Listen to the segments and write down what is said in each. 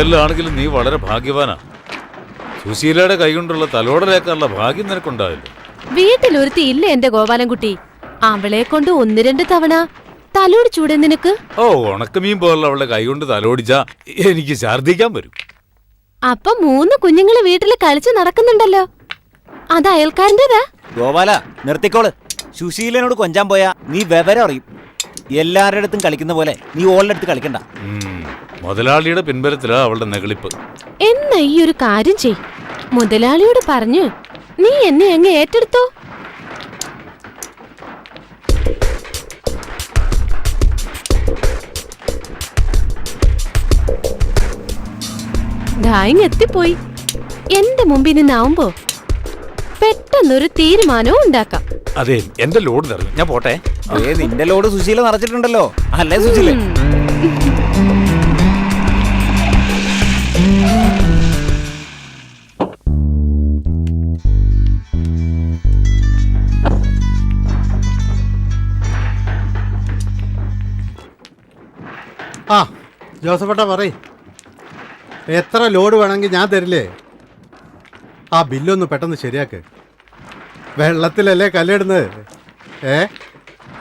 കരിങ്കല്ലാണെങ്കിലും നീ വളരെ ഭാഗ്യവാനാ. സുശീലയുടെ കൈകൊണ്ടുള്ള തലോടലേക്കാനുള്ള ഭാഗ്യം വീട്ടിൽ വീട്ടിലൊരുത്തി ഇല്ല എന്റെ ഗോപാലൻകുട്ടി? അവളെ കൊണ്ട് ഒന്ന് രണ്ട് തവണ തലോട് ചൂടെ നിനക്ക്? ഓ ഉണക്കമീൻ പോലുള്ള അവളുടെ കൈകൊണ്ട് തലോടിച്ചാ എനിക്ക് ഛർദിക്കാൻ വരും. അപ്പൊ മൂന്ന് കുഞ്ഞുങ്ങൾ വീട്ടിൽ കളിച്ചു നടക്കുന്നുണ്ടല്ലോ. അത് അയൽക്കാരന്റെതാ? ഗോപാല നിർത്തിക്കോൾ. സുശീലനോട് കൊഞ്ചാൻ പോയാ നീ വിവരം അറിയും. എല്ലാവരുടെ അടുത്തും കളിക്കുന്ന പോലെ നീ ഓളുടെ അടുത്ത് കളിക്കണ്ട. മുതലാളിയുടെ പിൻബലത്തിലാ അവളുടെ നെകളിപ്പ് എന്നാ ഈ ഒരു കാര്യം ചെയ്. മുതലാളിയോട് പറഞ്ഞു നീ എന്നെ അങ്ങ് ഏറ്റെടുത്തോ. ദായിങ് എത്തിപ്പോയി. എന്റെ മുമ്പിൽ നിന്നാവുമ്പോ പെട്ടെന്നൊരു തീരുമാനവും ഉണ്ടാക്കാം. അതെ എന്റെ ലോഡ് നിറഞ്ഞു. ഞാൻ പോട്ടെ. ഏ നിന്റെ ലോഡ് സുശീല നിറച്ചിട്ടുണ്ടല്ലോ. അല്ലേ സുശീല? ആ ജോസഫട്ട പറയ്. എത്ര ലോഡ് വേണമെങ്കിൽ ഞാൻ തരില്ലേ? ആ ബില്ലൊന്ന് പെട്ടെന്ന് ശരിയാക്ക്. വെള്ളത്തിലല്ലേ കല്ലിടുന്നത്? ഏ?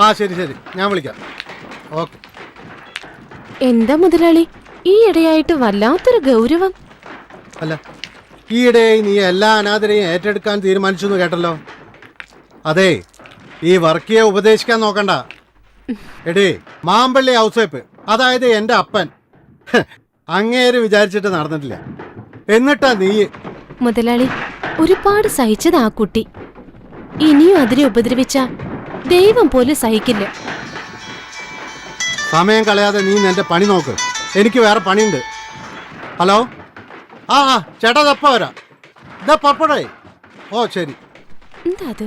ആ ശരി ശരി. ഞാൻ വിളിക്കാം. ഓക്കെ. എന്താ മുതലാളി? ഈ ഇടയായിട്ട് വല്ലാത്തൊരു ഗൗരവം. അല്ല ഈയിടെ നീ എല്ലാ അനാഥരെയും ഏറ്റെടുക്കാൻ തീരുമാനിച്ചു എന്ന് കേട്ടല്ലോ? അതെ ഈ വർക്കിയെ ഉപദേശിക്കാൻ നോക്കണ്ട. എടേ മാമ്പള്ളി ഹൗസ് വൈപ്പ് അതായത് എന്റെ അപ്പൻ. അങ്ങേരെ അങ്ങേര് വിചാരിച്ചിട്ട് നടന്നിട്ടില്ല. എന്നിട്ടാ നീ? മുതലാളി ഒരുപാട് സഹിച്ചത് ആ കുട്ടി. ഇനിയും അതിനെ ഉപദ്രവിച്ച ദൈവം പോലും സഹിക്കില്ല. സമയം കളയാതെ നീ എന്റെ പണി നോക്ക്. എനിക്ക് വേറെ പണിയുണ്ട്. ഹലോ? ആ ആ ചേട്ടാ തപ്പ വരാം? ഇതാ പപ്പടേ. ഓ ശരി. എന്താ അത്?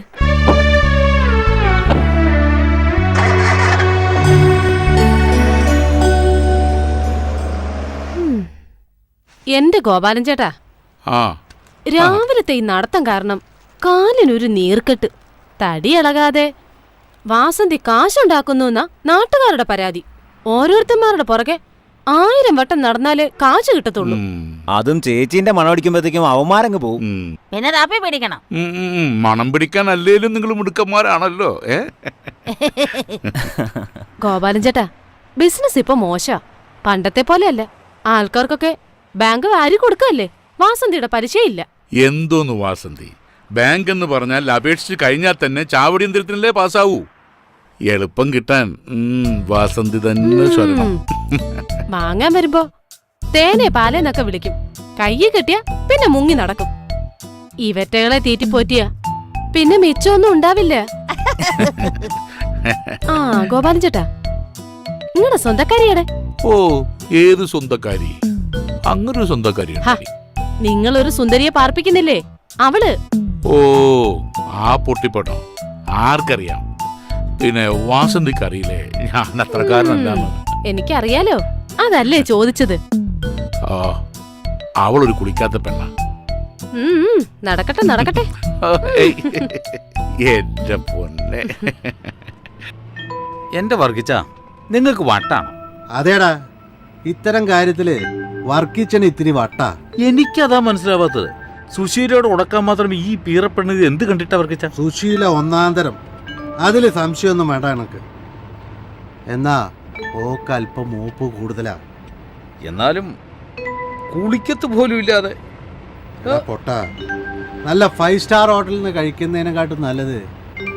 എന്റെ ഗോപാലൻ ചേട്ടാ. ആ. രാവിലത്തെ ഈ നടത്തം കാരണം കാലിനൊരു നീർക്കെട്ട്. തടി ഇളകാതെ വാസന്തി കാശുണ്ടാക്കുന്നു എന്നാ നാട്ടുകാരുടെ പരാതി. ഓരോരുത്തന്മാരുടെ പുറകെ ആയിരം വട്ടം നടന്നാലേ കാശ് കിട്ടത്തുള്ളൂ. അതും ചേച്ചീന്റെ മണം അടിക്കുമ്പോഴത്തേക്കും അവന്മാരങ്ങ് പോകും ഉം. പിന്നെ താപ്പി പിടിക്കണം. മണം പിടിക്കാൻ അല്ലേലും നിങ്ങൾ മുടുക്കന്മാരാണല്ലോ ഗോപാലൻ ചേട്ടാ ബിസിനസ് ഇപ്പൊ മോശ. പണ്ടത്തെ പോലെയല്ല. ആൾക്കാർക്കൊക്കെ ബാങ്ക് വാരി കൊടുക്കല്ലേ? വാസന്തിയുടെ പരിചയമില്ല. എന്തോന്ന് വാസന്തി? ബാങ്ക് എന്ന് പറഞ്ഞാൽ അപേക്ഷിച്ച് കഴിഞ്ഞാൽ തന്നെ ചാവടിയന്ത്രത്തിനല്ലേ പാസ്സാവൂ. എളുപ്പം കിട്ടാൻ. ഉം, വാസന്തി തന്നെ ഉം. വാങ്ങാൻ വരുമ്പോ തേനെ പാലെന്നൊക്കെ വിളിക്കും. കയ്യിൽ കിട്ടിയ പിന്നെ മുങ്ങി നടക്കും. ഇവറ്റകളെ തീറ്റിപ്പോറ്റിയ പിന്നെ മിച്ചമൊന്നും ഉണ്ടാവില്ല. ആ ഗോപാലൻ ചേട്ടാ നിങ്ങളുടെ സ്വന്തക്കാരിയുടെ ഓ ഏത് സ്വന്തക്കാരി? അങ്ങനൊരു സ്വന്തക്കാരി ഹ, നിങ്ങളൊരു സുന്ദരിയെ പാർപ്പിക്കുന്നില്ലേ? അവൾ? ഓ ആ പൊട്ടിപ്പോട്ടോ ആർക്കറിയാം? പിന്നെ വാസന്തിക്കറിയില്ലേ? ഞാൻ അത്രക്കാരനല്ലാന്ന് എനിക്കറിയാലോ. അതല്ലേ ചോദിച്ചത്. ആ അവളൊരു കുളിക്കാത്ത പെണ്ണ. നടക്കട്ടെ നടക്കട്ടെ. എന്റെ പൊന്നെ. എന്റെ വർഗിച്ച നിങ്ങൾക്ക് വട്ടാണോ? അതേടാ ഇത്തരം കാര്യത്തിൽ വർഗിച്ചന് ഇത്തിരി വട്ടാ. എനിക്കതാ മനസ്സിലാവാത്തത്. സുശീലയോട് ഉടക്കാൻ മാത്രം ഈ പീറപ്പെണ്ണത് എന്ത് കണ്ടിട്ടാ വർഗിച്ച? സുശീല ഒന്നാന്തരം. അതിൽ സംശയമൊന്നും വേണ്ട എനക്ക്. എന്നാ ഓക്ക് അല്പം മൂപ്പ് കൂടുതലാ. എന്നാലും കുളിക്കത്ത് പോലും ഇല്ലാതെ. എടാ പൊട്ട നല്ല ഫൈവ് സ്റ്റാർ ഹോട്ടലിൽ നിന്ന് കഴിക്കുന്നതിനെക്കാട്ടും നല്ലത്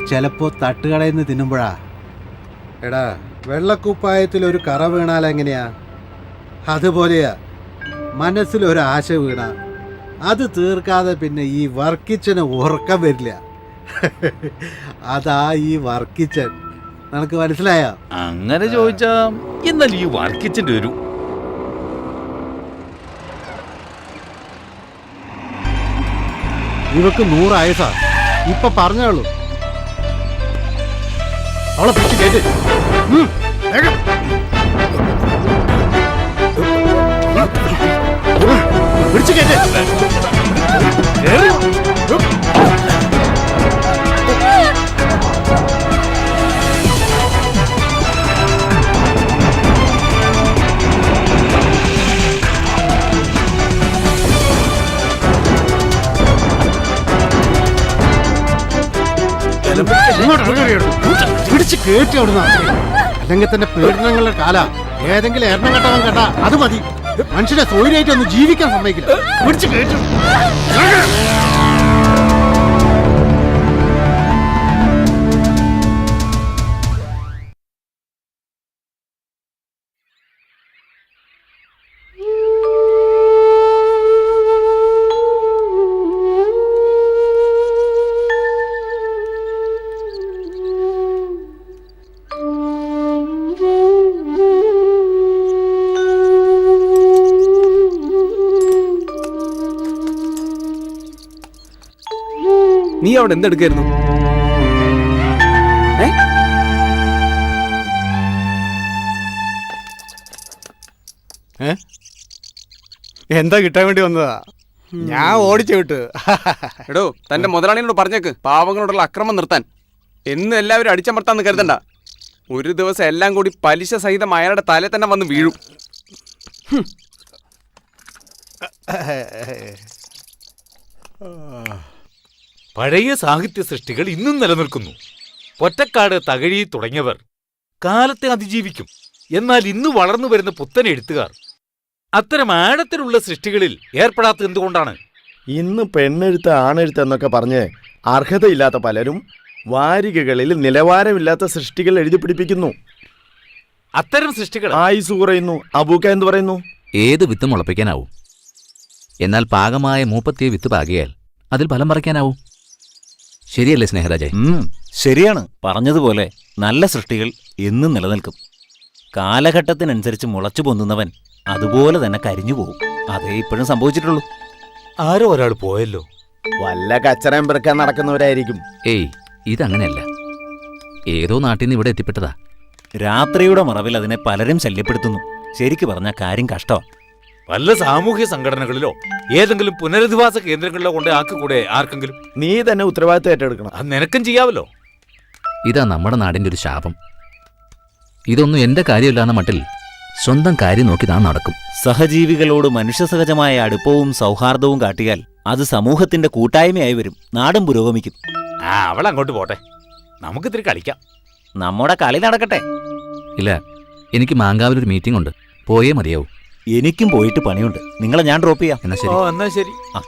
ചിലപ്പോ തട്ടുകടയിൽ നിന്ന് തിന്നുമ്പോഴാ. എടാ വെള്ളക്കുപ്പായത്തിൽ ഒരു കറ വീണാൽ എങ്ങനെയാ? അതുപോലെയാ മനസ്സിൽ ഒരു ആശ വീണ. അത് തീർക്കാതെ പിന്നെ ഈ വർക്കിച്ചന് ഉറക്കം വരില്ല. അതാ ഈ വർക്കിച്ചൻ നിനക്ക് മനസ്സിലായോ അങ്ങനെ ചോദിച്ചാ എന്നാൽ ഈ വർക്കിച്ചിന്റെ ഒരു ഇവക്ക് നൂറായസാ ഇപ്പൊ പറഞ്ഞോളൂ അവളെ പിടിച്ച് കേട്ട് ഉം, ആയാലും കേട്ടി അവിടുന്ന് അല്ലെങ്കിൽ തന്നെ പീഡനങ്ങളുടെ കാല. ഏതെങ്കിലും എണ്ണം കെട്ടവൻ കേട്ട അത് മതി. മനുഷ്യനെ സോയിലായിട്ട് ഒന്ന് ജീവിക്കാൻ സമ്മതിക്കില്ല. പിടിച്ചു കേട്ടു അവിടെ എന്തെടുക്കായിരുന്നു? എന്താ കിട്ടാൻ വേണ്ടി വന്നതാ? ഞാൻ ഓടിച്ചു വിട്ടു. എടോ തന്റെ മുതലാളിയോട് പറഞ്ഞേക്ക്. പാവങ്ങളോടുള്ള അക്രമം നിർത്താൻ. എന്ന് എല്ലാവരും അടിച്ചമർത്താന്ന് കരുതണ്ട. ഒരു ദിവസം എല്ലാം കൂടി പലിശ സഹിതം അയാളുടെ തലേ തന്നെ വന്ന് വീഴും. പഴയ സാഹിത്യ സൃഷ്ടികൾ ഇന്നും നിലനിൽക്കുന്നു. പൊറ്റക്കാട് തകഴി തുടങ്ങിയവർ കാലത്തെ അതിജീവിക്കും. എന്നാൽ ഇന്ന് വളർന്നു വരുന്ന പുത്തൻ എഴുത്തുകാർ അത്തരം ആഴത്തിലുള്ള സൃഷ്ടികളിൽ ഏർപ്പെടാത്തത് എന്തുകൊണ്ടാണ്? ഇന്ന് പെണ്ണെഴുത്ത് ആണെഴുത്ത് എന്നൊക്കെ പറഞ്ഞ് അർഹതയില്ലാത്ത പലരും വാരികകളിൽ നിലവാരമില്ലാത്ത സൃഷ്ടികൾ എഴുതി പിടിപ്പിക്കുന്നു. അത്തരം സൃഷ്ടികൾ ആയുസ് കുറയുന്നു അബൂക്ക എന്ന് പറയുന്നു. ഏത് വിത്ത് മുളപ്പിക്കാനാവും? എന്നാൽ പാകമായ മൂപ്പത്തിയ വിത്ത് പാകിയാൽ അതിൽ ഫലം പറിക്കാനാവും. ശരിയല്ലേ സ്നേഹരാജേ? ഉം, ശരിയാണ്. പറഞ്ഞതുപോലെ നല്ല സൃഷ്ടികൾ എന്നും നിലനിൽക്കും. കാലഘട്ടത്തിനനുസരിച്ച് മുളച്ചു പൊന്നുന്നവൻ അതുപോലെ തന്നെ കരിഞ്ഞു പോകും അതേ ഇപ്പോഴും സംഭവിച്ചിട്ടുള്ളൂ. ആരോ ഒരാൾ പോയല്ലോ. വല്ല കച്ചറയും പെറുക്കാൻ നടക്കുന്നവരായിരിക്കും. ഏയ് ഇതങ്ങനെയല്ല. ഏതോ നാട്ടിൽ നിന്ന് ഇവിടെ എത്തിപ്പെട്ടതാ. രാത്രിയുടെ മറവിൽ അതിനെ പലരും ശല്യപ്പെടുത്തുന്നു. ശരിക്കു പറഞ്ഞ കാര്യം കഷ്ടമാണ് വല്ല സാമൂഹ്യ സംഘടനകളിലോ ഏതെങ്കിലും പുനരധിവാസ കേന്ദ്രങ്ങളിലോ കൊണ്ട് ആക്കിക്കൂടെ ആർക്കെങ്കിലും? നീ തന്നെ ഉത്തരവാദിത്തം ഏറ്റെടുക്കണം. അത് നിനക്കും ചെയ്യാവല്ലോ. ഇതാ നമ്മുടെ നാടിന്റെ ഒരു ശാപം. ഇതൊന്നും എന്റെ കാര്യമില്ലാന്ന മട്ടിൽ സ്വന്തം കാര്യം നോക്കി താൻ നടക്കും. സഹജീവികളോട് മനുഷ്യസഹജമായ അടുപ്പവും സൗഹാർദ്ദവും കാട്ടിയാൽ അത് സമൂഹത്തിന്റെ കൂട്ടായ്മയായി വരും. നാടും പുരോഗമിക്കും. ആ അവൾ അങ്ങോട്ട് പോട്ടെ. നമുക്ക് ഇത്തിരി കളിക്കാം. നമ്മുടെ കളി നടക്കട്ടെ. ഇല്ല എനിക്ക് മാങ്കാവിലൊരു മീറ്റിംഗ് ഉണ്ട്. പോയേ മതിയാവൂ. എനിക്കും പോയിട്ട് പണിയുണ്ട്. നിങ്ങളെ ഞാൻ ഡ്രോപ്പ് ചെയ്യാം. എന്നാ ഓ ശരി എന്നാ ശരി. ആ.